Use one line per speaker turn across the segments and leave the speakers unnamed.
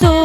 তো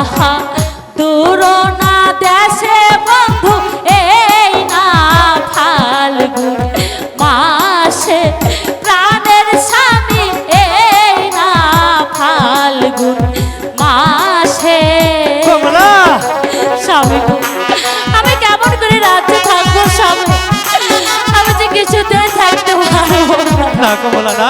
আহা তুরনা দেশে বন্ধু এই না ফাল্গুন মাসে। প্রাণের স্বামী এই না ফাল্গুন মাসে। আমি কেমন করে রাজ্যে থাকব স্বামী? আমি যে কিছুতে থাকতে পারব
কমলা না।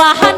পাহাড়